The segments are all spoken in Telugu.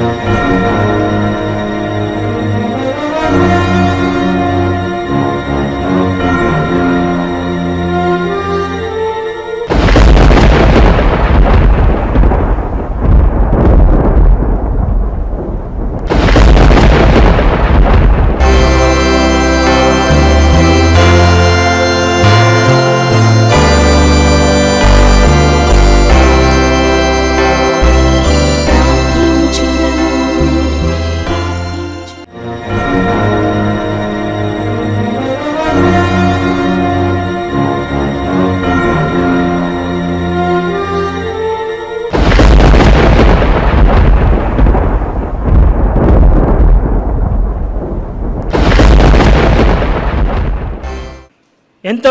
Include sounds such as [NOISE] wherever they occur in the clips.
Música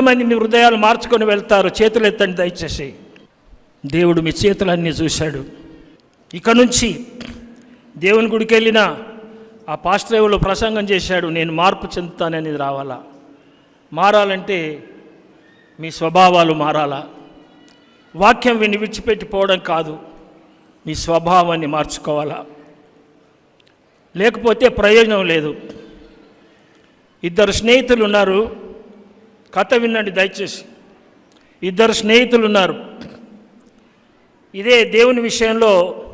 ఎంతమంది మీ హృదయాలు మార్చుకొని వెళ్తారు. చేతులు ఎత్తండి దయచేసి. దేవుడు మీ చేతులన్నీ చూశాడు. ఇక నుంచి దేవుని గుడికి వెళ్ళినా ఆ పాస్టరేవులో ప్రసంగం చేశాడు నేను మార్పు చెందుతాననేది రావాలా? మారాలంటే మీ స్వభావాలు మారాలా? వాక్యం విని విడిచిపెట్టిపోవడం కాదు మీ స్వభావాన్ని మార్చుకోవాలా? లేకపోతే ప్రయోజనం లేదు. ఇద్దరు స్నేహితులు ఉన్నారు కథ వినండి దయచేసి. ఇద్దరు స్నేహితులు ఉన్నారు ఇదే దేవుని విషయంలో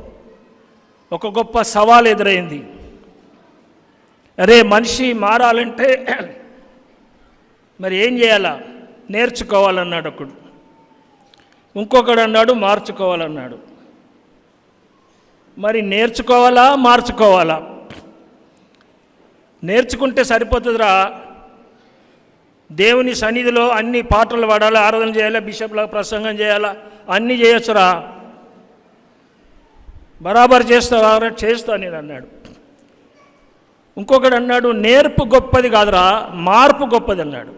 ఒక గొప్ప సవాల్ ఎదురైంది. అరే మనిషి మారాలంటే [CLEARS THROAT] మరి ఏం చేయాలా? నేర్చుకోవాలన్నాడు ఒకడు. ఇంకొకడు అన్నాడు మార్చుకోవాలన్నాడు. మరి నేర్చుకోవాలా? మార్చుకోవాలా? నేర్చుకుంటే సరిపోతుందిరా. దేవుని సన్నిధిలో అన్ని పాటలు పాడాలా ఆరాధన చేయాలా బిషప్లా ప్రసంగం చేయాలా అన్నీ చేయొచ్చురా. బరాబర్ చేస్తావా? చేస్తా నేను అన్నాడు. ఇంకొకడు అన్నాడు నేర్పు గొప్పది కాదురా మార్పు గొప్పది అన్నాడు.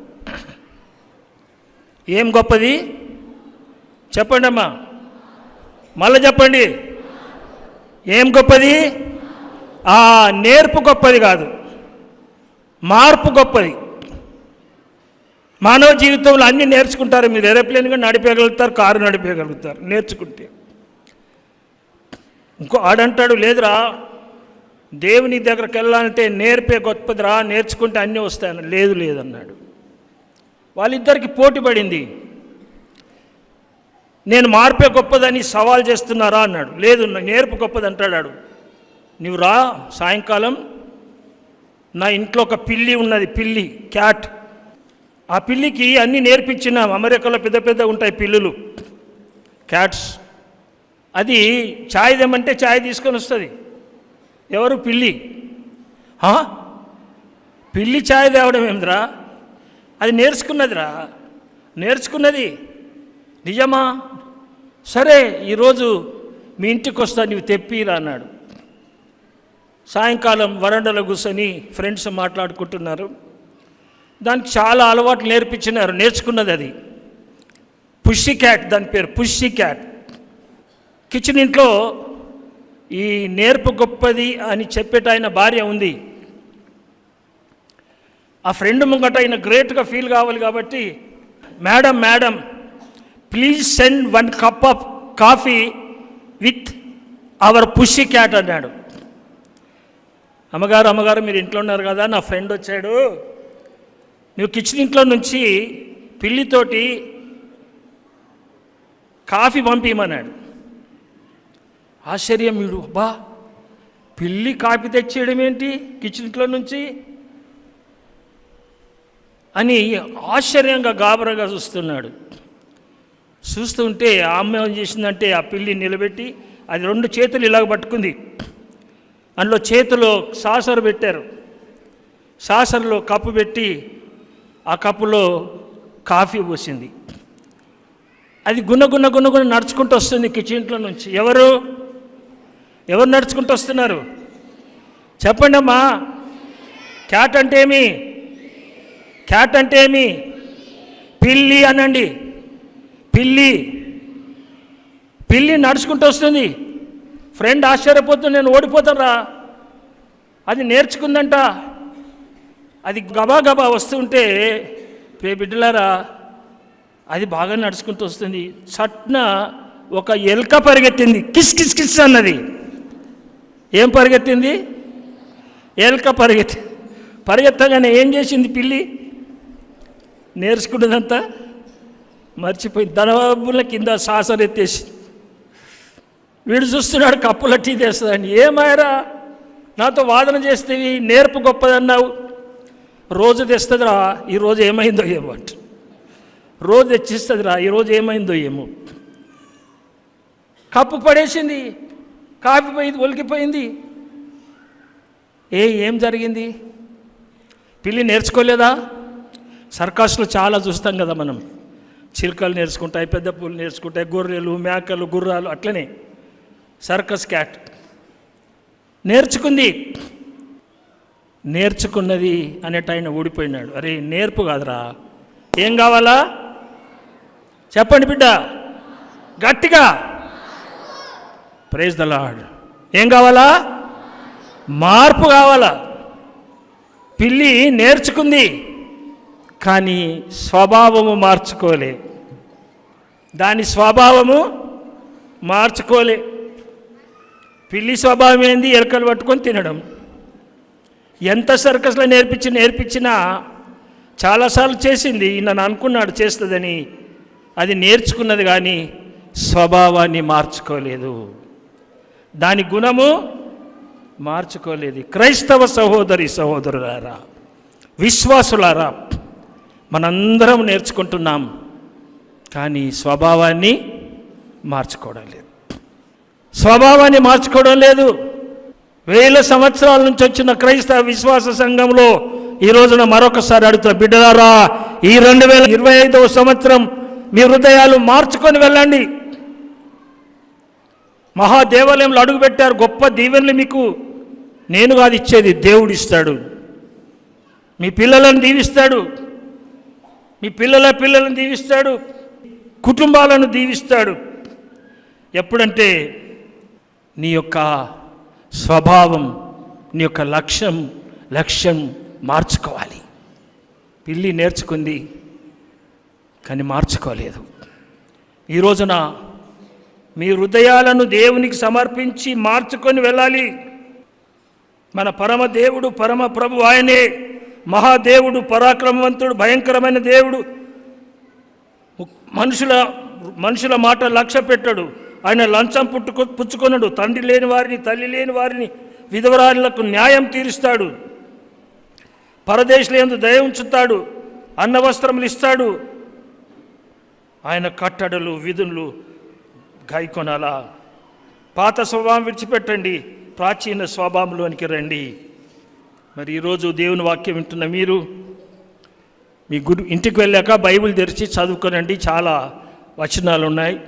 ఏం గొప్పది? చెప్పండి అమ్మా మళ్ళీ చెప్పండి. ఏం గొప్పది? ఆ నేర్పు గొప్పది కాదు. మార్పు గొప్పది. మానవ జీవితంలో అన్నీ నేర్చుకుంటారు. మీరు ఏరోప్లేన్గా నడిపేయగలుగుతారు కారు నడిపేయగలుగుతారు నేర్చుకుంటే. ఇంకో ఆడంటాడు లేదురా దేవుని దగ్గరికి వెళ్ళాలంటే నేర్పే గొప్పదిరా నేర్చుకుంటే అన్నీ వస్తాయని లేదు లేదన్నాడు వాళ్ళిద్దరికి పోటీ పడింది. నేను మార్పే గొప్పదని సవాల్ చేస్తున్నారా అన్నాడు. లేదు నేర్పు గొప్పది అంటాడు నువ్వు రా సాయంకాలం నా ఇంట్లో ఒక పిల్లి ఉన్నది పిల్లి క్యాట్. ఆ పిల్లికి అన్నీ నేర్పించిన అమెరికాలో పెద్ద పెద్ద ఉంటాయి పిల్లులు. క్యాట్స్ అది ఛాయ్ తెమ్మంటే ఛాయ్ తీసుకొని వస్తుంది. ఎవరు? పిల్లి. పిల్లి ఛాయ్ తేవడం ఏమిరా అది నేర్చుకున్నదిరా. నేర్చుకున్నది. నిజమా? సరే ఈరోజు మీ ఇంటికి వస్తా నువ్వు తెప్పిరా అన్నాడు. సాయంకాలం వరండలో కూర్చొని ఫ్రెండ్స్ మాట్లాడుకుంటున్నారు. దానికి చాలా అలవాట్లు నేర్పించినారు నేర్చుకున్నది అది. పుష్షి క్యాట్ దాని పేరు పుష్షి క్యాట్. కిచెన్ ఇంట్లో ఈ నేర్పు గొప్పది అని చెప్పేట ఆయన భార్య ఉంది. ఆ ఫ్రెండ్ ముంగట ఆయన గ్రేట్గా ఫీల్ కావాలి కాబట్టి madam madam please send one cup of coffee with our pussy cat అన్నాడు. అమ్మగారు అమ్మగారు మీరు ఇంట్లో ఉన్నారు కదా నా ఫ్రెండ్ వచ్చాడు. నువ్వు కిచెన్ ఇంట్లో నుంచి పిల్లితోటి కాఫీ పంపించమన్నాడు ఆశ్చర్యం వీడు. అబ్బా పిల్లి కాఫీ తెచ్చేయడం ఏంటి కిచెన్ ఇంట్లో నుంచి? అని ఆశ్చర్యంగా గాబరగా చూస్తున్నాడు. చూస్తుంటే ఆ అమ్మ ఏం చేసిందంటే ఆ పిల్లి నిలబెట్టి అది రెండు చేతులు ఇలాగ పట్టుకుంది. అందులో చేతిలో సాసరు పెట్టారు. సాసరులో కప్పు పెట్టి ఆ కప్పులో కాఫీ పోసింది. అది గున్న గున్న గున్న గున్న నడుచుకుంటూ వస్తుంది కిచెన్లో నుంచి. ఎవరు? ఎవరు నడుచుకుంటూ వస్తున్నారు? చెప్పండి అమ్మా. క్యాట్ అంటే ఏమి? క్యాట్ అంటే ఏమి? పిల్లి అనండి. పిల్లి. పిల్లి నడుచుకుంటూ వస్తుంది. ఫ్రెండ్ ఆశ్చర్యపోతుంది నేను ఓడిపోతాను అది నేర్చుకుందంట. అది గబా గబా వస్తుంటే పే బిడ్డలారా అది బాగా నడుచుకుంటూ వస్తుంది. చట్న ఒక ఎల్క పరిగెత్తింది. కిస్ కిస్ కిస్ అన్నది. ఏం పరిగెత్తింది? ఎల్క పరిగెత్తి పరిగెత్తగానే ఏం చేసింది పిల్లి? నేర్చుకున్నదంతా మర్చిపోయి ధనబాబుల కింద సాసరు ఎత్తేసి. వీడు చూస్తున్నాడు కప్పుల టీ తెస్తుందండి ఏమాయరా నాతో వాదన చేస్తేవి నేర్పు గొప్పదన్నావు. రోజు తెస్తుందిరా ఈరోజు ఏమైందో ఏమో అంట. రోజు తెచ్చిస్తుందిరా ఈరోజు ఏమైందో ఏమో. కప్పు పడేసింది కాఫీ పోయింది ఒలికిపోయింది. ఏ ఏం జరిగింది? పిల్లి నేర్చుకోలేదా? సర్కస్లో చాలా చూస్తాం కదా మనం. చిలుకలు నేర్చుకుంటాయి పెద్ద పూలు నేర్చుకుంటాయి గొర్రెలు మేకలు గుర్రాలు అట్లనే. Circus cat. నేర్చుకుంది. నేర్చుకున్నది అనేట ఆయన ఊడిపోయినాడు. అరే నేర్పు కాదురా. ఏం కావాలా? చెప్పండి బిడ్డ. గట్టిగా. ప్రైజ్ ద లాడ్ ఏం కావాలా? మార్పు కావాలా? పిల్లి నేర్చుకుంది కానీ స్వభావము మార్చుకోలే. దాని స్వభావము మార్చుకోలే. పిల్లి స్వభావం ఏంది? ఎలకలు పట్టుకొని తినడం. ఎంత సర్కస్లో నేర్పించి నేర్పించినా చాలాసార్లు చేసింది నన్ను అనుకున్నాడు చేస్తుందని అది నేర్చుకున్నది కానీ స్వభావాన్ని మార్చుకోలేదు. దాని గుణము మార్చుకోలేదు. క్రైస్తవ సహోదరి సహోదరులారా విశ్వాసులారా మనందరం నేర్చుకుంటున్నాం కానీ స్వభావాన్ని మార్చుకోవడం లేదు. స్వభావాన్ని మార్చుకోవడం లేదు. వేల సంవత్సరాల నుంచి వచ్చిన క్రైస్తవ విశ్వాస సంఘంలో ఈ రోజున మరొకసారి అడుగుతున్న బిడ్డలారా ఈ రెండు వేల ఇరవై ఐదవ సంవత్సరం మీ హృదయాలు మార్చుకొని వెళ్ళండి. మహాదేవాలయంలో అడుగుపెట్టారు గొప్ప దీవెనలు మీకు నేను కాదు ఇచ్చేది దేవుడు ఇస్తాడు. మీ పిల్లలను దీవిస్తాడు మీ పిల్లల పిల్లలను దీవిస్తాడు కుటుంబాలను దీవిస్తాడు. ఎప్పుడంటే నీ యొక్క స్వభావం నీ యొక్క లక్ష్యం లక్ష్యం మార్చుకోవాలి. పిల్లి నేర్చుకుంది కానీ మార్చుకోలేదు. ఈ రోజున మీ హృదయాలను దేవునికి సమర్పించి మార్చుకొని వెళ్ళాలి. మన పరమ దేవుడు పరమ ప్రభు ఆయనే. మహాదేవుడు పరాక్రమవంతుడు భయంకరమైన దేవుడు. మనుషుల మనుషుల మాట లక్ష్య పెట్టాడు. ఆయన లంచం పుట్టుకు పుచ్చుకొనడు. తండ్రి లేని వారిని తల్లి లేని వారిని విధవరాలకు న్యాయం తీరుస్తాడు. పరదేశులందు దయ ఉంచుతాడు. అన్న వస్త్రములు ఇస్తాడు. ఆయన కట్టడలు విధులు గైకొనాలా? పాత స్వభావం విడిచిపెట్టండి. ప్రాచీన స్వభావంలోనికి రండి. మరి ఈరోజు దేవుని వాక్యం వింటున్న మీరు మీ గురు ఇంటికి వెళ్ళాక బైబిల్ తెరిచి చదువుకోనండి. చాలా వచనాలు ఉన్నాయి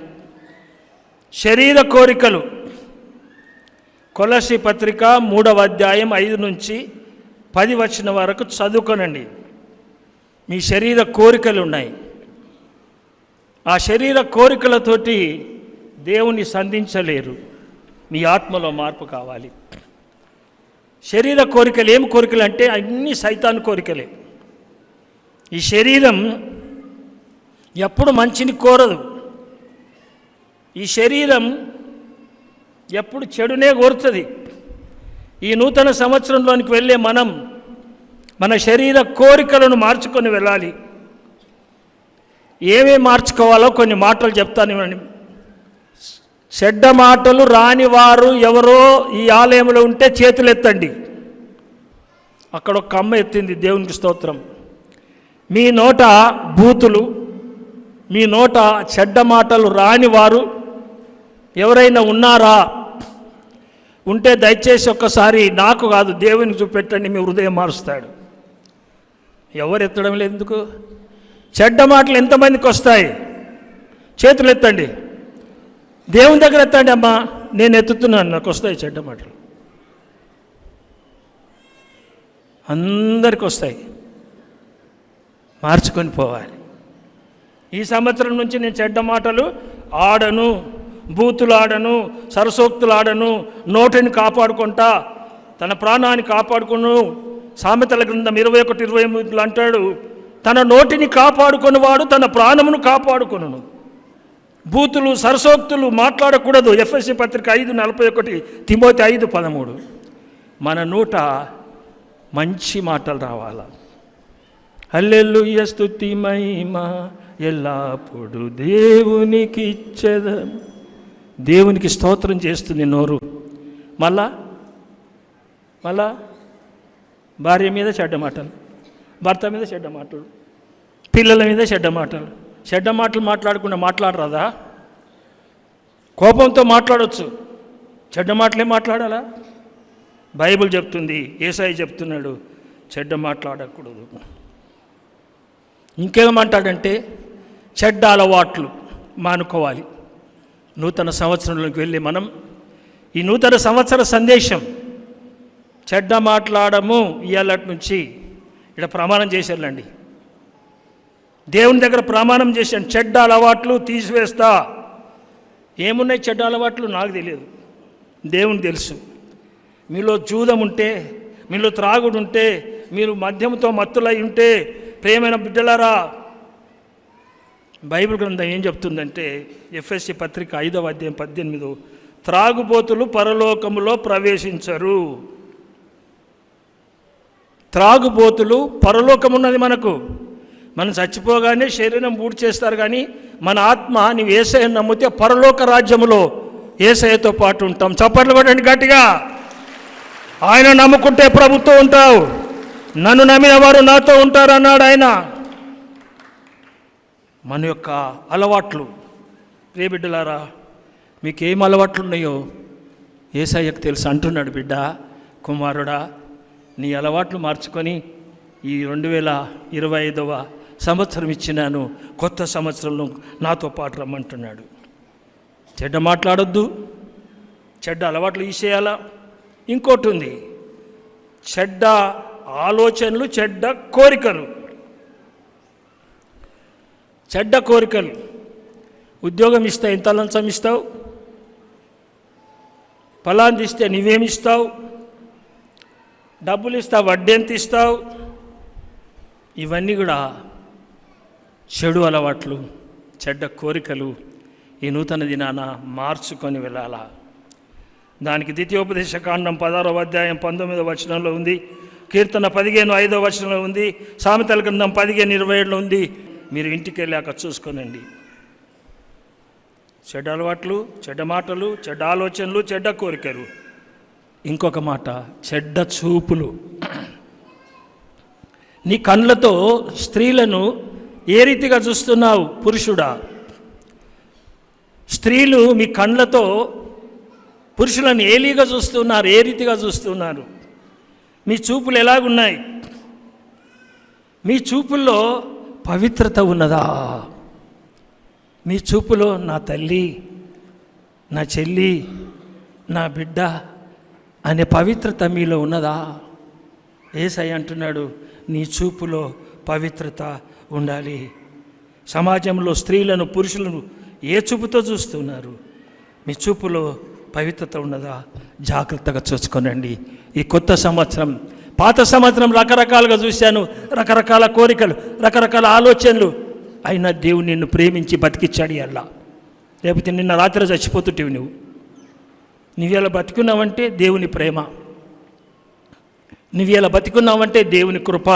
శరీర కోరికలు. కొలసి పత్రిక మూడవ అధ్యాయం ఐదు నుంచి పది వచ్చిన వరకు చదువుకోనండి. మీ శరీర కోరికలు ఉన్నాయి ఆ శరీర కోరికలతోటి దేవుని సంధించలేరు. మీ ఆత్మలో మార్పు కావాలి. శరీర కోరికలు ఏం కోరికలు అంటే అన్ని సైతాన్ కోరికలే. ఈ శరీరం ఎప్పుడు మంచిని కోరదు. ఈ శరీరం ఎప్పుడు చెడునే కోరుతుంది. ఈ నూతన సంవత్సరంలోనికి వెళ్ళే మనం మన శరీర కోరికలను మార్చుకొని వెళ్ళాలి. ఏమేమి మార్చుకోవాలో కొన్ని మాటలు చెప్తాను చెడ్డ మాటలు రానివారు ఎవరో ఈ ఆలయంలో ఉంటే చేతులెత్తండి. అక్కడ ఒక అమ్మ ఎత్తింది దేవునికి స్తోత్రం. మీ నోట బూతులు మీ నోట చెడ్డ మాటలు రానివారు ఎవరైనా ఉన్నారా? ఉంటే దయచేసి ఒక్కసారి నాకు కాదు దేవునికి చూపెట్టండి మీ హృదయం మారుస్తాడు. ఎవరు ఎత్తడం లేదు ఎందుకు? చెడ్డ మాటలు ఎంతమందికి వస్తాయి? చేతులు ఎత్తండి. దేవుని దగ్గర ఎత్తండి అమ్మా నేను ఎత్తుతున్నాను నాకు వస్తాయి చెడ్డ మాటలు. అందరికి వస్తాయి. మార్చుకొని పోవాలి. ఈ సంవత్సరం నుంచి నేను చెడ్డ మాటలు ఆడను. బూతులాడను సరసోక్తులాడను సరసోక్తులు ఆడను నోటిని కాపాడుకుంటా తన ప్రాణాన్ని కాపాడుకును. సామెతల గ్రంథం ఇరవై ఒకటి ఇరవై ఎనిమిదిలో అంటాడు తన నోటిని కాపాడుకునేవాడు తన ప్రాణమును కాపాడుకొనును. బూతులు సరసోక్తులు మాట్లాడకూడదు. ఎఫ్ఎస్సి పత్రిక ఐదు నలభై ఒకటి తిమోతి ఐదు పదమూడు. మన నోట మంచి మాటలు రావాల? అల్లెల్లు స్తుతి మహిమ ఎల్లప్పుడు దేవునికి ఇచ్చేద దేవునికి స్తోత్రం చేస్తుంది నోరు. మళ్ళా మళ్ళా భార్య మీద చెడ్డ మాటలు భర్త మీద చెడ్డ మాటలు పిల్లల మీద చెడ్డ మాటలు. చెడ్డ మాటలు మాట్లాడకుండా మాట్లాడరాదా? కోపంతో మాట్లాడవచ్చు చెడ్డ మాటలే మాట్లాడాలా? బైబిల్ చెప్తుంది ఏసాయి చెప్తున్నాడు చెడ్డ మాట్లాడకూడదు. ఇంకేమంటాడంటే చెడ్డ అలవాట్లు మానుకోవాలి. నూతన సంవత్సరంలోకి వెళ్ళి మనం ఈ నూతన సంవత్సర సందేశం చెడ్డ మాట్లాడము ఇవాళ నుంచి ఇక్కడ ప్రమాణం చేశారులండి. దేవుని దగ్గర ప్రమాణం చేశాను. చెడ్డ అలవాట్లు తీసివేస్తా. ఏమున్నాయి చెడ్డ అలవాట్లు? నాకు తెలియదు. దేవుని తెలుసు. మీలో జూదం ఉంటే మీలో త్రాగుడు ఉంటే మీరు మద్యంతో మత్తులై ఉంటే ప్రేమైన బిడ్డలారా బైబిల్ గ్రంథం ఏం చెప్తుందంటే ఎఫ్ఎస్సి పత్రిక ఐదవ అధ్యాయం పద్దెనిమిది. త్రాగుబోతులు పరలోకములో ప్రవేశించరు. త్రాగుబోతులు పరలోకం ఉన్నది మనకు. మనం చచ్చిపోగానే శరీరం పూర్తి చేస్తారు కానీ మన ఆత్మ నీవు ఏసయ్యను నమ్మితే పరలోక రాజ్యములో ఏసయ్యతో పాటు ఉంటాం. చప్పట్లు కొట్టండి గట్టిగా. ఆయన నమ్ముకుంటే ప్రభుత్వం ఉంటావు. నన్ను నమ్మిన వారు నాతో ఉంటారు అన్నాడు ఆయన. మన యొక్క అలవాట్లు. ప్రియబిడ్డలారా మీకు ఏం అలవాట్లు ఉన్నాయో ఏసయ్యకు తెలుసు అంటున్నాడు బిడ్డ కుమారుడా నీ అలవాట్లు మార్చుకొని ఈ రెండు వేల ఇరవై ఐదవ సంవత్సరం ఇచ్చినాను కొత్త సంవత్సరంలో నాతో పాటు రమ్మంటున్నాడు. చెడ్డ మాట్లాడొద్దు చెడ్డ అలవాట్లు ఈసేయాలా ఇంకోటి ఉంది చెడ్డ ఆలోచనలు చెడ్డ కోరికలు చెడ్డ కోరికలు. ఉద్యోగం ఇస్తే ఎంత లంచం ఇస్తావు? ఫలాంది ఇస్తే నువ్వేమిస్తావు డబ్బులు ఇస్తావు వడ్డీ ఎంత ఇస్తావు? ఇవన్నీ కూడా చెడు అలవాట్లు చెడ్డ కోరికలు ఈ నూతన దినాన మార్చుకొని వెళ్ళాలా? దానికి ద్వితీయోపదేశ కాండం పదారవ అధ్యాయం పంతొమ్మిదవ వచనంలో ఉంది. కీర్తన పదిహేను ఐదవ వచనంలో ఉంది. సామెతల గ్రంథం పదిహేను ఇరవై ఏడులో ఉంది. మీరు ఇంటికి వెళ్ళాక చూసుకోనండి. చెడ్డ అలవాట్లు చెడ్డ మాటలు చెడ్డ ఆలోచనలు చెడ్డ కోరికలు. ఇంకొక మాట చెడ్డ చూపులు. నీ కళ్ళతో స్త్రీలను ఏ రీతిగా చూస్తున్నావు పురుషుడా? స్త్రీలు మీ కళ్ళతో పురుషులను ఏలీగా చూస్తున్నారు ఏ రీతిగా చూస్తున్నారు? మీ చూపులు ఎలాగున్నాయి? మీ చూపుల్లో పవిత్రత ఉన్నదా? మీ చూపులో నా తల్లి నా చెల్లి నా బిడ్డ అనే పవిత్రత మీలో ఉన్నదా? ఏసై అంటున్నాడు నీ చూపులో పవిత్రత ఉండాలి. సమాజంలో స్త్రీలను పురుషులను ఏ చూపుతో చూస్తున్నారు? మీ చూపులో పవిత్రత ఉన్నదా? జాగ్రత్తగా చూసుకోనండి. ఈ కొత్త సంవత్సరం పాత సంవత్సరం రకరకాలుగా చూశాను రకరకాల కోరికలు రకరకాల ఆలోచనలు. అయినా దేవుడు నిన్ను ప్రేమించి బతికిచ్చాడు అలా లేకపోతే నిన్న రాత్రి చచ్చిపోతుంటివి నువ్వు. నువ్వేలా బతికున్నావంటే దేవుని ప్రేమ. నువ్వేలా బతికున్నావంటే దేవుని కృప.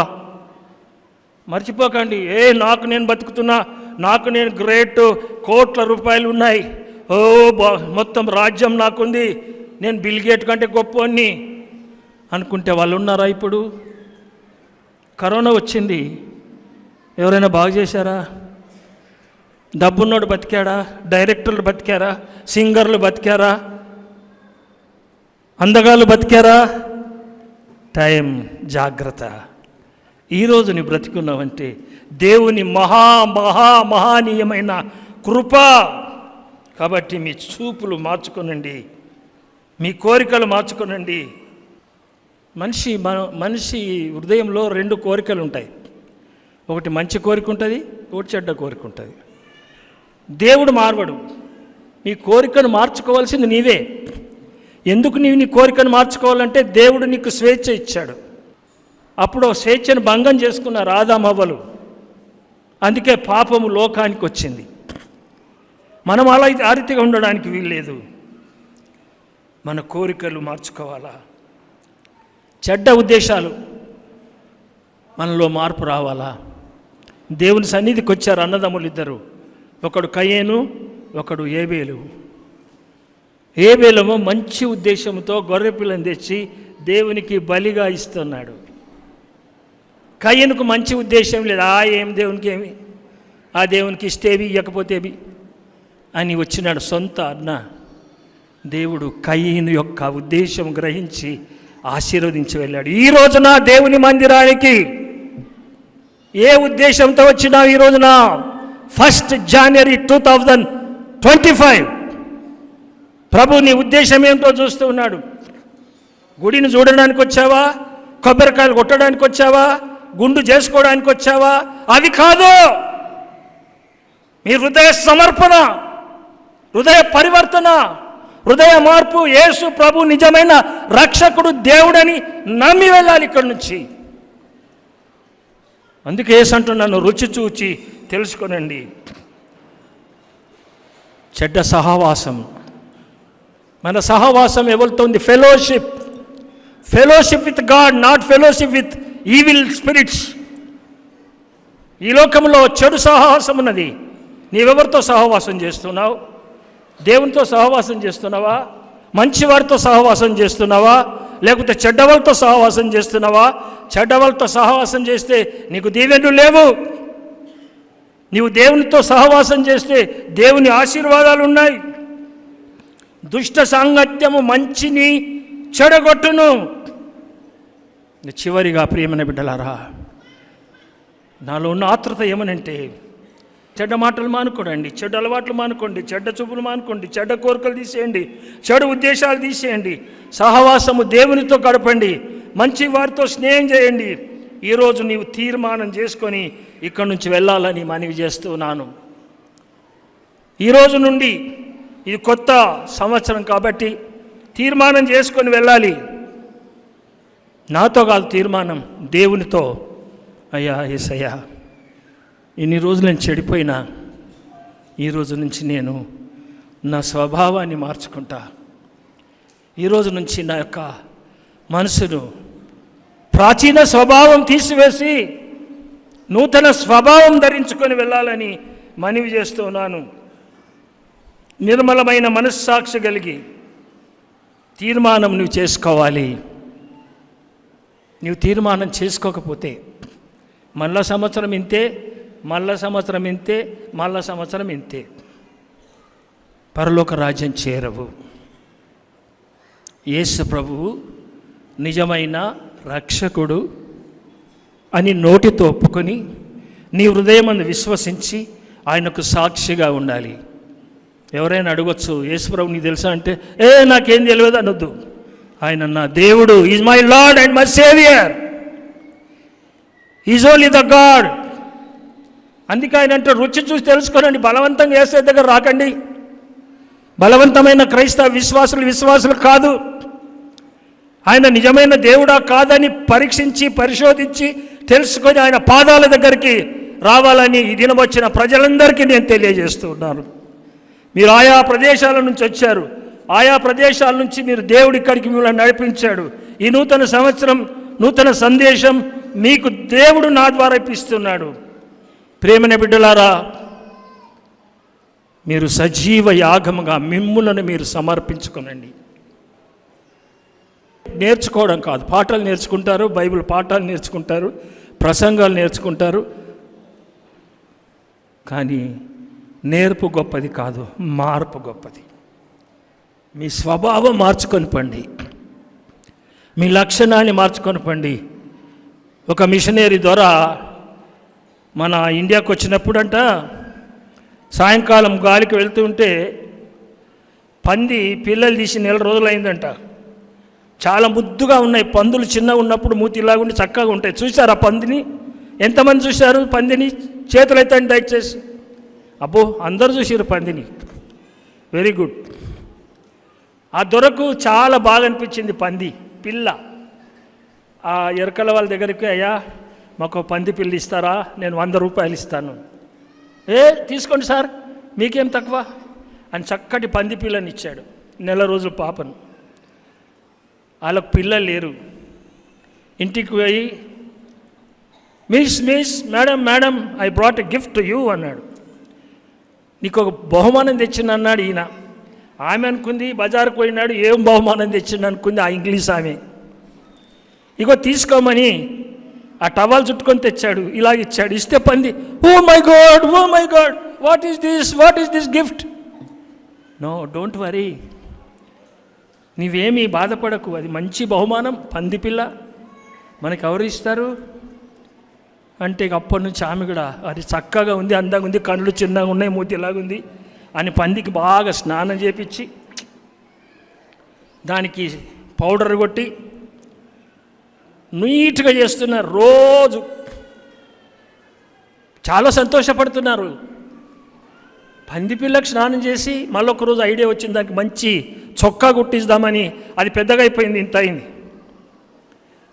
మర్చిపోకండి ఏ నాకు నేను బతుకుతున్నా నాకు నేను గ్రేట్ కోట్ల రూపాయలు ఉన్నాయి. ఓ మొత్తం రాజ్యం నాకుంది. నేను బిల్గేట్ కంటే గొప్పవాణ్ణి. అనుకుంటే వాళ్ళు ఉన్నారా ఇప్పుడు? కరోనా వచ్చింది. ఎవరైనా బాగు చేశారా? డబ్బున్నోడు బతికాడా? డైరెక్టర్లు బతికారా? సింగర్లు బతికారా? అందగాళ్ళు బతికారా? టైం జాగ్రత్త. ఈరోజు నీ బ్రతికున్నావంటే దేవుని మహా మహా మహానీయమైన కృప. కాబట్టి మీ చూపులు మార్చుకోనండి. మీ కోరికలు మార్చుకోనండి. మనిషి మన మనిషి హృదయంలో రెండు కోరికలు ఉంటాయి. ఒకటి మంచి కోరిక ఉంటుంది ఒకటి చెడ్డ కోరిక ఉంటుంది. దేవుడు మార్వడు. నీ కోరికను మార్చుకోవాల్సింది నీవే. ఎందుకు నీవు నీ కోరికను మార్చుకోవాలంటే దేవుడు నీకు స్వేచ్ఛ ఇచ్చాడు. అప్పుడు స్వేచ్ఛను భంగం చేసుకున్న రాధామవ్వలు అందుకే పాపము లోకానికి వచ్చింది. మనం అలా ఆ రీతిగా ఉండడానికి వీల్లేదు. మన కోరికలు మార్చుకోవాలా? చెడ్డ ఉద్దేశాలు మనలో మార్పు రావాలా? దేవుని సన్నిధికి వచ్చారు అన్నదమ్ములు ఇద్దరు. ఒకడు కయ్యేను ఒకడు ఏబేలు. ఏబేలము మంచి ఉద్దేశంతో గొర్రె పిల్లని తెచ్చి దేవునికి బలిగా ఇస్తున్నాడు. కయ్యనుకు మంచి ఉద్దేశం లేదు. ఆ ఏం దేవునికి ఏమి? ఆ దేవునికి ఇస్తేవి ఇవ్వకపోతేవి అని వచ్చినాడు సొంత అన్న. దేవుడు కయ్యను యొక్క ఉద్దేశం గ్రహించి ఆశీర్వదించి వెళ్ళాడు. ఈ రోజున దేవుని మందిరానికి ఏ ఉద్దేశంతో వచ్చినావు ఈ రోజున? First January two thousand twenty five ప్రభు నీ ఉద్దేశం ఏమిటో చూస్తూ ఉన్నాడు. గుడిని చూడడానికి వచ్చావా? కొబ్బరికాయలు కొట్టడానికి వచ్చావా? గుండు చేసుకోవడానికి వచ్చావా? అది కాదు. మీ హృదయ సమర్పణ హృదయ పరివర్తన హృదయ మార్పు యేసు ప్రభు నిజమైన రక్షకుడు దేవుడని నమ్మి వెళ్ళాలి ఇక్కడి నుంచి. అందుకే ఏసంటూ నన్ను రుచి చూచి తెలుసుకొనండి. చెడ్డ సహవాసం. మన సహవాసం ఎవరితో ఉంది? Fellowship fellowship with God not fellowship with evil spirits ఈ లోకంలో చెడు సహవాసం ఉన్నది. నీవెవరితో సహవాసం చేస్తున్నావు? దేవునితో సహవాసం చేస్తున్నావా? మంచివారితో సహవాసం చేస్తున్నావా? లేకపోతే చెడ్డవాళ్ళతో సహవాసం చేస్తున్నావా? చెడ్డవాళ్ళతో సహవాసం చేస్తే నీకు దీవెన్లు లేవు. నీవు దేవునితో సహవాసం చేస్తే దేవుని ఆశీర్వాదాలు ఉన్నాయి. దుష్ట సాంగత్యము మంచిని చెడగొట్టును. చివరిగా ప్రియమైన బిడ్డలారా నాలో ఉన్న ఆత్రత ఏమనంటే చెడ్డ మాటలు మానుకోండి చెడ్డ అలవాట్లు మానుకోండి చెడ్డ చూపులు మానుకోండి చెడ్డ కోరికలు తీసేయండి చెడు ఉద్దేశాలు తీసేయండి సహవాసము దేవునితో గడపండి మంచి వారితో స్నేహం చేయండి. ఈరోజు నీవు తీర్మానం చేసుకొని ఇక్కడి నుంచి వెళ్ళాలని మనవి చేస్తున్నాను ఈరోజు నుండి ఇది కొత్త సంవత్సరం కాబట్టి తీర్మానం చేసుకొని వెళ్ళాలి. నాతో కాదు తీర్మానం దేవునితో. అయ్యా ఎస్ అయ్యా ఇన్ని రోజులు నేను చెడిపోయినా ఈ రోజు నుంచి నేను నా స్వభావాన్ని మార్చుకుంటా. ఈరోజు నుంచి నా యొక్క మనసును ప్రాచీన స్వభావం తీసివేసి నూతన స్వభావం ధరించుకొని వెళ్ళాలని మనవి చేస్తున్నాను నిర్మలమైన మనస్సాక్షి కలిగి తీర్మానం నువ్వు చేసుకోవాలి. నువ్వు తీర్మానం చేసుకోకపోతే మళ్ళా సంవత్సరం ఇంతే మళ్ళా సంవత్సరం ఇంతే మళ్ళా సంవత్సరం ఇంతే. పరలోక రాజ్యం చేరవు. యేసు ప్రభువు నిజమైన రక్షకుడు అని నోటితో ఒప్పుకొని నీ హృదయమందు విశ్వసించి ఆయనకు సాక్షిగా ఉండాలి. ఎవరైనా అడగొచ్చు యేసుప్రభు నీకు తెలుసా అంటే ఏ నాకేం తెలియదు అనొద్దు. ఆయన నా దేవుడు is my Lord and my saviour. Is only the God. అందుకే ఆయన అంటే రుచి చూసి తెలుసుకోనండి బలవంతంగా వేసే దగ్గర రాకండి. బలవంతమైన క్రైస్తవ విశ్వాసులు విశ్వాసులు కాదు. ఆయన నిజమైన దేవుడా కాదని పరీక్షించి పరిశోధించి తెలుసుకొని ఆయన పాదాల దగ్గరికి రావాలని ఈ దినం వచ్చిన ప్రజలందరికీ నేను తెలియజేస్తున్నాను మీరు ఆయా ప్రదేశాల నుంచి వచ్చారు. ఆయా ప్రదేశాల నుంచి మీరు దేవుడి ఇక్కడికి మిమ్మల్ని నడిపించాడు. ఈ నూతన సంవత్సరం నూతన సందేశం మీకు దేవుడు నా ద్వారా ఇప్పిస్తున్నాడు. ప్రేమన బిడ్డలారా మీరు సజీవ యాగముగా మిమ్ములను మీరు సమర్పించుకోనండి. నేర్చుకోవడం కాదు. పాఠాలు నేర్చుకుంటారు బైబిల్ పాఠాలు నేర్చుకుంటారు ప్రసంగాలు నేర్చుకుంటారు. కానీ నేర్పు గొప్పది కాదు మార్పు గొప్పది. మీ స్వభావం మార్చుకొని పండి. మీ లక్షణాన్ని మార్చుకొని పండి. ఒక మిషనరీ ద్వారా మన ఇండియాకు వచ్చినప్పుడంట సాయంకాలం గాలికి వెళ్తూ ఉంటే పంది పిల్లలు తీసి నెల రోజులైందంట. చాలా ముద్దుగా ఉన్నాయి పందులు చిన్నగా ఉన్నప్పుడు మూతి ఇలాగుండి చక్కగా ఉంటాయి. చూశారు ఆ పందిని? ఎంతమంది చూశారు పందిని? చేతులైతే దయచేసి అబ్బో అందరు చూసారు పందిని. Very good. ఆ దొరకు చాలా బాగా అనిపించింది పంది పిల్ల. ఆ ఎరకల వాళ్ళ దగ్గరికి అయ్యా మాకు పంది పిల్లి ఇస్తారా? నేను వంద రూపాయలు ఇస్తాను. ఏ తీసుకోండి సార్ మీకేం తక్కువ? అని చక్కటి పంది పిల్లని ఇచ్చాడు. నెల రోజులు పాపను వాళ్ళకు పిల్లలు లేరు. ఇంటికి పోయి miss miss madam madam I brought a gift you అన్నాడు. నీకు ఒక బహుమానం తెచ్చింది అన్నాడు ఈయన. ఆమె అనుకుంది బజార్కు పోయినాడు ఏం బహుమానం తెచ్చిండు అనుకుంది ఆ ఇంగ్లీష్ ఆమె. ఇగో తీసుకోమని ఆ టవాల్ చుట్టుకొని తెచ్చాడు. ఇలా ఇచ్చాడు. ఇస్తే పంది ఓ my God oh my God what is this what is this gift? No don't worry. నీవేమీ బాధపడకు. అది మంచి బహుమానం పంది పిల్ల. మనకి ఎవరు ఇస్తారు? అంటే ఇక అప్పటి నుంచి ఆమె కూడా అది చక్కగా ఉంది అందంగా ఉంది కళ్ళు చిన్నగా ఉన్నాయి మూతి ఇలాగుంది అని పందికి బాగా స్నానం చేపించి దానికి పౌడర్ కొట్టి నీట్గా చేస్తున్నారు రోజు. చాలా సంతోషపడుతున్నారు. పంది పిల్లకు స్నానం చేసి మళ్ళొక రోజు ఐడియా వచ్చింది దానికి మంచి చొక్కా కుట్టిద్దామని. అది పెద్దగా అయిపోయింది ఇంత అయింది.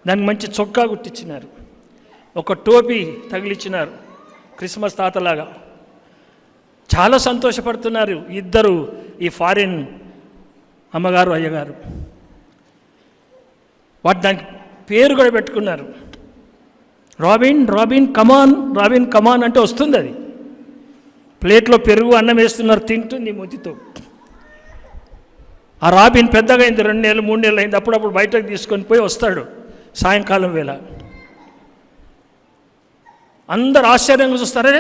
దానికి మంచి చొక్కా కుట్టించినారు ఒక టోపీ తగిలిచ్చినారు క్రిస్మస్ తాతలాగా. చాలా సంతోషపడుతున్నారు ఇద్దరు ఈ ఫారిన్ అమ్మగారు అయ్యగారు. వాటి దానికి పేరు కూడా పెట్టుకున్నారు. Robin Robin come on Robin come on అంటే వస్తుంది అది. ప్లేట్లో పెరుగు అన్నం వేస్తున్నారు తింటుంది మొతితో ఆ రాబిన్ పెద్దగా అయింది రెండు నెలలు మూడు నెలలు అయింది. అప్పుడప్పుడు బయటకు తీసుకొని పోయి వస్తాడు సాయంకాలం వేళ. అందరు ఆశ్చర్యంగా చూస్తారే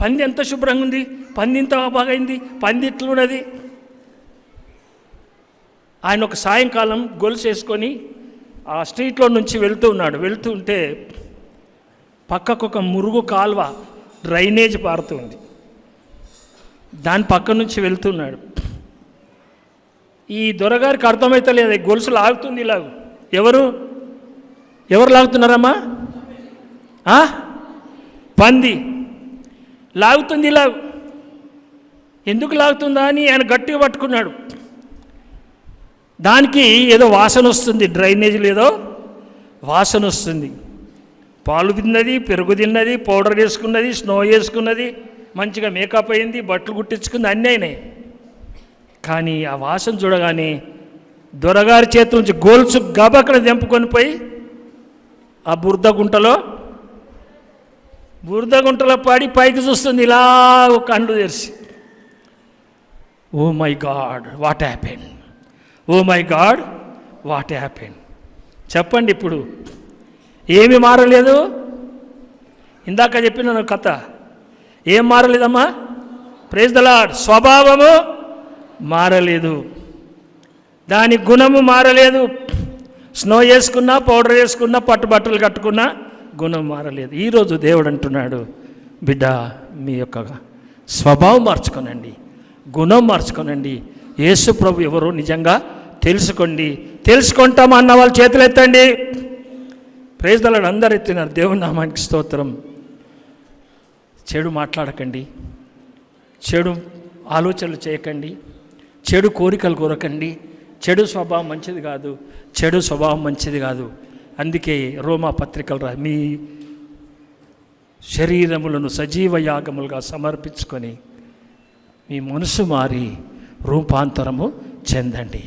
పంది ఎంత శుభ్రంగా ఉంది పంది ఇంత బాగైంది పంది ఇట్లున్నది. ఆయన ఒక సాయంకాలం గొలుసు వేసుకొని ఆ స్ట్రీట్లో నుంచి వెళ్తూ ఉన్నాడు. వెళ్తూ ఉంటే పక్కకు ఒక మురుగు కాల్వ డ్రైనేజ్ పారుతుంది దాని పక్క నుంచి వెళ్తున్నాడు ఈ దొరగారికి అర్థమైతలేదు ఈ గొలుసు లాగుతుంది ఇలా. ఎవరు? ఎవరు లాగుతున్నారమ్మా? ఆ? పంది. లాగుతుంది ఇలా. ఎందుకు లాగుతుందా అని ఆయన గట్టిగా పట్టుకున్నాడు. దానికి ఏదో వాసన వస్తుంది డ్రైనేజీలు ఏదో వాసన వస్తుంది. పాలు తిన్నది పెరుగు తిన్నది పౌడర్ వేసుకున్నది స్నో వేసుకున్నది మంచిగా మేకప్ అయింది బట్టలు కుట్టించుకుంది అన్నీ అయినాయి. కానీ ఆ వాసన చూడగానే దొరగారి చేతి నుంచి గోల్చు గబక్కడ తెంపుకొని పోయి ఆ బురద గుంటలో బురద గుంటలో పడి పైకి చూస్తుంది ఇలా ఒక కళ్ళు తెరిచి. ఓ my God what happened oh my God what happen. చెప్పండి ఇప్పుడు ఏమి మారలేదు? ఇందాక చెప్పిన కథ ఏం మారలేదమ్మా? ప్రేజ్ ద లాడ్ స్వభావము మారలేదు. దాని గుణము మారలేదు. స్నో వేసుకున్నా పౌడర్ వేసుకున్నా పట్టు బట్టలు కట్టుకున్నా గుణం మారలేదు. ఈరోజు దేవుడు అంటున్నాడు బిడ్డ మీ యొక్క స్వభావం మార్చుకోనండి గుణం మార్చుకోనండి యేసు ప్రభు ఎవరు నిజంగా తెలుసుకోండి. తెలుసుకుంటామా అన్న వాళ్ళు చేతులు ఎత్తండి. అందరు ఎత్తినారు దేవుని నామానికి స్తోత్రం. చెడు మాట్లాడకండి. చెడు ఆలోచనలు చేయకండి. చెడు కోరికలు కోరకండి. చెడు స్వభావం మంచిది కాదు. చెడు స్వభావం మంచిది కాదు. అందుకే రోమా పత్రికలు రా మీ శరీరములను సజీవ యాగములుగా సమర్పించుకొని మీ మనసు మారి రూపాంతరము చెందండి.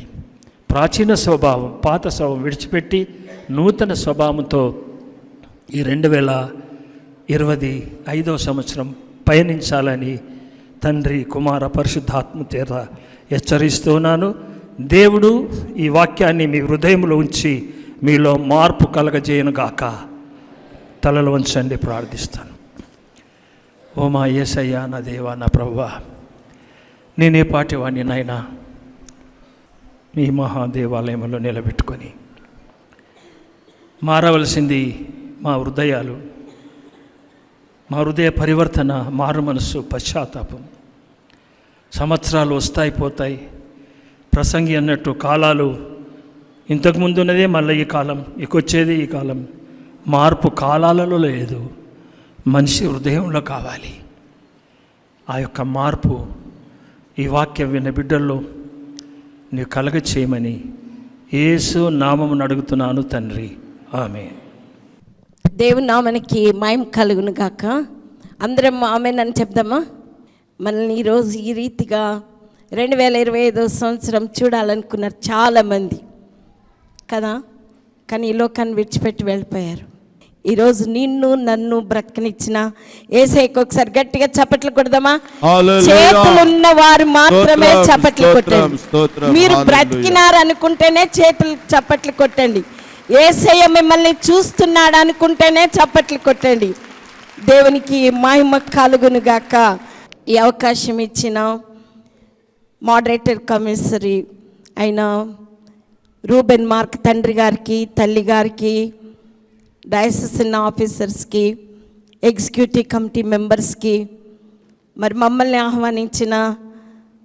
ప్రాచీన స్వభావం పాత స్వభావం విడిచిపెట్టి నూతన స్వభావంతో ఈ రెండు వేల ఇరవై ఐదవ సంవత్సరం పయనించాలని తండ్రి కుమార పరిశుద్ధాత్మ తీర హెచ్చరిస్తున్నాను. దేవుడు ఈ వాక్యాన్ని మీ హృదయంలో ఉంచి మీలో మార్పు కలగజేయను గాక. తలలు వంచండి ప్రార్థిస్తాను. ఓ మా ఏసయ్యా నా దేవా నా ప్రభువా నేనే పాటివాణ్ణి నాయన. నాయనా మీ మహాదేవాలయంలో నిలబెట్టుకొని మారవలసింది మా హృదయాలు మా హృదయ పరివర్తన మారు మనస్సు పశ్చాత్తాపం. సంవత్సరాలు వస్తాయి పోతాయి. ప్రసంగి అన్నట్టు కాలాలు ఇంతకుముందు ఉన్నదే మళ్ళీ ఈ కాలం ఇకొచ్చేది ఈ కాలం. మార్పు కాలాలలో లేదు. మనిషి హృదయంలో కావాలి. ఆ యొక్క మార్పు ఈ వాక్యం విన్న బిడ్డల్లో నీవు కలగ చేయమని యేసు నామమును అడుగుతున్నాను తండ్రి. ఆమె దేవుని నామనికి మయం కలుగును గాక. అందరం ఆమె నన్ను చెప్దామా? మనల్ని ఈరోజు ఈ రీతిగా రెండు వేల ఇరవై ఐదో సంవత్సరం చూడాలనుకున్నారు చాలామంది. కదా? కానీ ఈ లోకాన్ని విడిచిపెట్టి వెళ్ళిపోయారు. ఈరోజు నిన్ను నన్ను బ్రతకనిచ్చిన ఏసైకి ఒకసారి గట్టిగా చప్పట్లు కొడదామా? హల్లెలూయా. చేతులు ఉన్న వారు మాత్రమే చప్పట్లు కొట్టండి. మీరు హల్లెలూయా. బ్రతికినారు అనుకుంటేనే చేతులు చప్పట్లు కొట్టండి. ఏసయ్య మిమ్మల్ని చూస్తున్నాడు అనుకుంటేనే చప్పట్లు కొట్టండి. దేవునికి మహిమ కలుగును గాక. ఈ అవకాశం ఇచ్చిన మోడరేటర్ కమిషనరీ అయిన రూబెన్ మార్క్ తండ్రి గారికి తల్లి గారికి డయాసిన్ ఆఫీసర్స్కి ఎగ్జిక్యూటివ్ కమిటీ మెంబర్స్కి మరి మమ్మల్ని ఆహ్వానించిన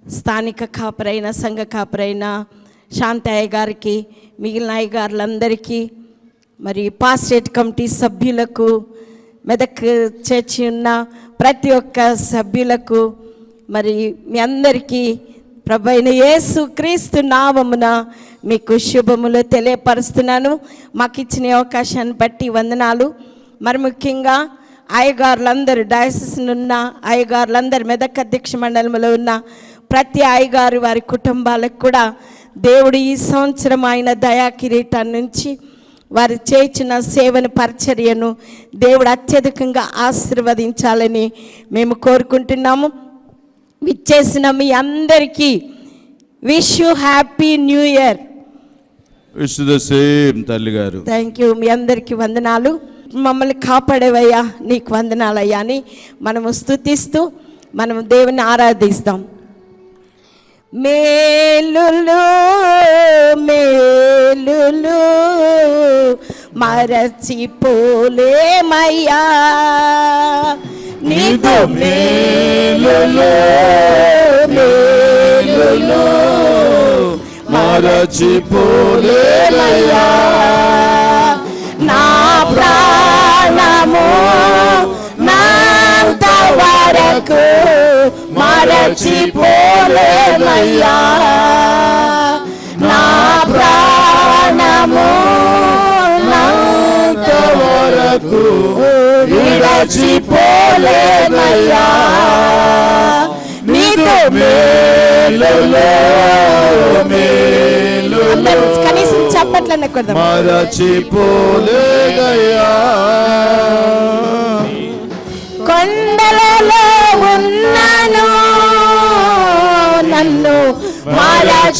స్థానిక కాపరైన సంఘ కాపరైన శాంతయ్య గారికి మిగిలిన అయ్యగారులందరికీ మరి పాస్టేట్ కమిటీ సభ్యులకు మెదక్ చేర్చి ఉన్న ప్రతి ఒక్క సభ్యులకు మరి మీ అందరికీ ప్రభు అయిన యేసు క్రీస్తు నామమున మీకు శుభములు తెలియపరుస్తున్నాను. మాకు ఇచ్చిన అవకాశాన్ని బట్టి వందనాలు. మరి ముఖ్యంగా అయ్యగారులందరూ డయాసిస్ను ఉన్న అయ్యగారులందరూ మెదక్ అధ్యక్ష మండలంలో ఉన్న ప్రతి అయ్యగారు వారి కుటుంబాలకు కూడా దేవుడు ఈ సంవత్సరం ఆయన దయా కిరీటం నుంచి వారు చేసిన సేవను పరిచర్యను దేవుడు అత్యధికంగా ఆశీర్వదించాలని మేము కోరుకుంటున్నాము. విచ్చేసిన మీ అందరికీ wish you happy new year wish the same తల్లి గారు థ్యాంక్ యూ మీ అందరికీ వందనాలు. మమ్మల్ని కాపాడేవయ్యా నీకు వందనాలయ్యా అని మనము స్తుతిస్తూ మనము దేవుని ఆరాధిస్తాం. మేలులు మేలులు మరచిపోలేమయ్యా. నీకు మేలులో మేలులు. మరచిపోలేమయ్యా. నా ప్రాణము నాంత వరకు మరచిపోలేమయ్యా. నా ప్రాణము నాంత వరకు విరచిపోలేమయ్యా నీకు మేలులో. మేలు అందరూ కనీసం చప్పట్లన్న కొడదాం మరచిపోలేదయ్యా. కొండలలో ఉన్నాను నన్ను మరచిపోలేదయ్యా.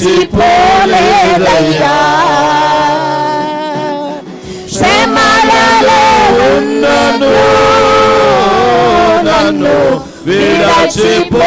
ఉన్నను నన్ను విరచిపోలేదయ్యా